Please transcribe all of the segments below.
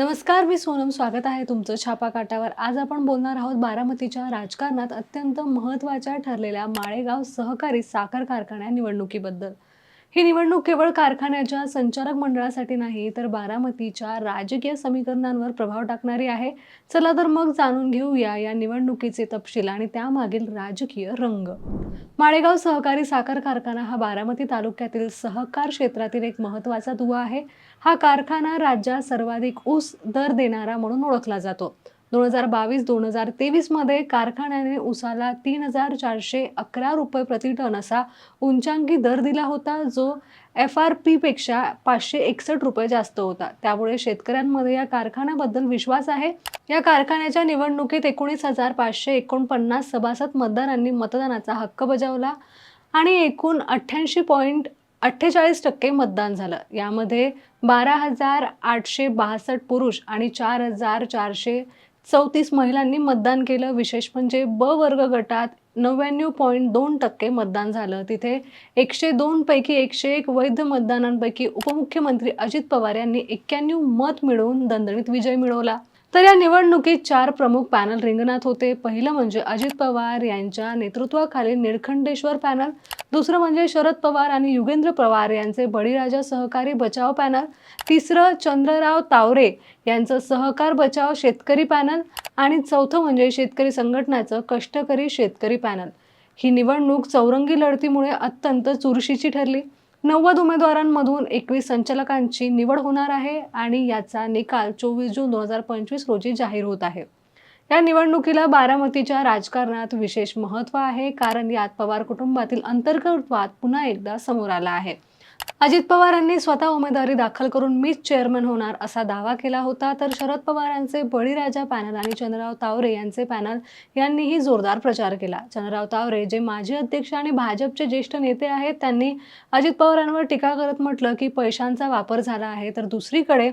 नमस्कार मी सोनम. स्वागत आहे तुमचं छापा काटावर आज आपण बोलणार आहोत बारामतीच्या राजकारणात अत्यंत महत्त्वाच्या ठरलेल्या माळेगाव सहकारी साखर कारखान्या निवडणुकीबद्दल. ही निवडणूक केवळ कारखान्याच्या संचालक मंडळासाठी नाही तर बारामतीच्या राजकीय समीकरणांवर प्रभाव टाकणारी आहे. चला तर मग जाणून घेऊया या निवडणुकीचे तपशील आणि त्यामागील राजकीय रंग. माळेगाव सहकारी साखर कारखाना हा बारामती तालुक्यातील सहकार क्षेत्रातील एक महत्त्वाचा दुवा आहे. हा कारखाना राज्यात सर्वाधिक ऊस दर देणारा म्हणून ओळखला जातो. दोन हजार बावीस दोन हजार तेवीसमध्ये कारखान्याने उसाला तीन हजार चारशे अकरा रुपये प्रति टन असा उंचांकी दर दिला होता जो एफ आर पीपेक्षा पाचशे एकसष्ट रुपये जास्त होता. त्यामुळे शेतकऱ्यांमध्ये या कारखान्याबद्दल विश्वास आहे. या कारखान्याच्या निवडणुकीत एकोणीस हजार पाचशे एकोणपन्नास सभासद मतदारांनी मतदानाचा हक्क बजावला आणि एकूण अठ्ठ्याऐंशी पॉईंट अठ्ठेचाळीस टक्के मतदान झालं. यामध्ये बारा हजार आठशे बासष्ट पुरुष आणि चार हजार चारशे चौतीस महिलांनी मतदान केलं. विशेष म्हणजे ब वर्ग गटात नव्याण्णव पॉईंट दोन टक्के मतदान झालं. तिथे एकशे दोन पैकी एकशे एक वैध मतदानांपैकी उपमुख्यमंत्री अजित पवार यांनी एक्क्याण्णव मत मिळवून दणदणीत विजय मिळवला. तर या निवडणुकीत चार प्रमुख पॅनल रिंगणात होते. पहिलं म्हणजे अजित पवार यांच्या नेतृत्वाखालील निळखंडेश्वर पॅनल दुसरं म्हणजे शरद पवार आणि युगेंद्र पवार यांचे बळीराजा सहकारी बचाव पॅनल. तिसरं चंद्रराव तावरे यांचं सहकार बचाव शेतकरी पॅनल. आणि चौथं म्हणजे शेतकरी संघटनाचं कष्टकरी शेतकरी पॅनल. ही निवडणूक चौरंगी लढतीमुळे अत्यंत चुरशीची ठरली. नव्वद उमेदवारांमधून एकवीस संचालकांची निवड होणार आहे आणि याचा निकाल चोवीस जून दोन हजार पंचवीस रोजी जाहीर होत आहे. या निवडणुकीला बारामतीच्या राजकारणात विशेष महत्त्व आहे कारण यात पवार कुटुंबातील अंतर्गत वाद पुन्हा एकदा समोर आला आहे. अजित पवारांनी स्वतः उमेदवारी दाखल करून मीच चेअरमन होणार असा दावा केला होता तर शरद पवारांचे बळीराजा पॅनल आणि चंद्रराव तावरे यांचे पॅनल यांनीही जोरदार प्रचार केला. चंद्रराव तावरे जे माजी अध्यक्ष आणि भाजपचे ज्येष्ठ नेते आहेत त्यांनी अजित पवारांवर टीका करत म्हटलं की पैशांचा वापर झाला आहे तर दुसरीकडे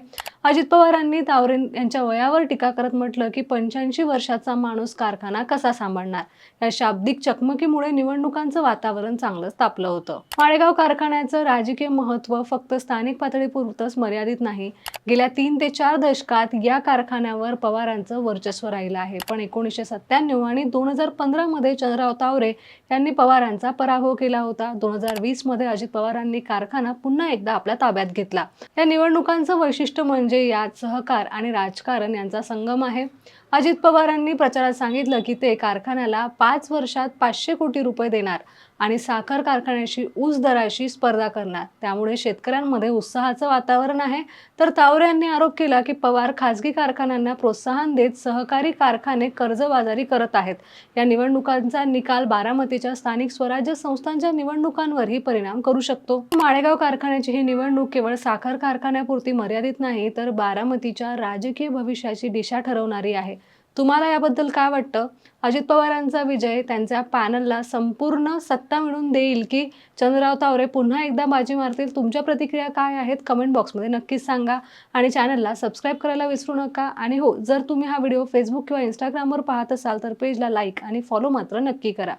अजित पवारांनी तावरे यांच्या वयावर टीका करत म्हटलं की पंच्याऐंशी वर्षाचा माणूस कारखाना कसा सांभाळणार? या शाब्दिक चकमकीमुळे निवडणुकांचं वातावरण चांगलंच तापलं होतं. माळेगाव कारखान्याचं राजकीय महत्त्व फक्त स्थानिक पातळीपुरतंच मर्यादित नाही. गेल्या तीन ते चार दशकात या कारखान्यावर पवारांचं वर्चस्व राहिलं आहे. पण एकोणीसशे सत्त्याण्णव आणि दोन हजार पंधरामध्ये चंद्रराव तावरे यांनी पवारांचा पराभव केला होता. दोन हजार वीसमध्ये अजित पवारांनी कारखाना पुन्हा एकदा आपल्या ताब्यात घेतला. या निवडणुकांचं वैशिष्ट्य म्हणजे यात सहकार आणि राजकारण यांचा संगम आहे. अजित पवारांनी प्रचारात सांगितलं की ते कारखान्याला पाच वर्षात पाचशे कोटी रुपये देणार. आणि साखर कारखान्याशी ऊस दराशी स्पर्धा करणार. त्यामुळे शेतकऱ्यांमध्ये उत्साहाचं वातावरण आहे. तर तावरे यांनी आरोप केला की पवार खासगी कारखान्यांना प्रोत्साहन देत सहकारी कारखाने कर्जबाजारी करत आहेत. या निवडणुकांचा निकाल बारामतीच्या स्थानिक स्वराज्य संस्थांच्या निवडणुकांवरही परिणाम करू शकतो. माळेगाव कारखान्याची ही निवडणूक केवळ साखर कारखान्यापुरती मर्यादित नाही तर बारामतीच्या राजकीय भविष्याची दिशा ठरवणारी आहे. तुम्हाला याबद्दल काय वाटतं? अजित पवारांचा विजय त्यांच्या पॅनलला संपूर्ण सत्ता मिळून देईल की चंद्रराव तावरे पुन्हा एकदा बाजी मारतील? तुमच्या प्रतिक्रिया काय आहेत? कमेंट बॉक्समध्ये नक्कीच सांगा आणि चॅनलला सबस्क्राईब करायला विसरू नका. आणि हो जर तुम्ही हा व्हिडिओ फेसबुक किंवा इंस्टाग्रामवर पाहत असाल तर पेजला लाईक आणि फॉलो मात्र नक्की करा.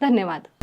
धन्यवाद.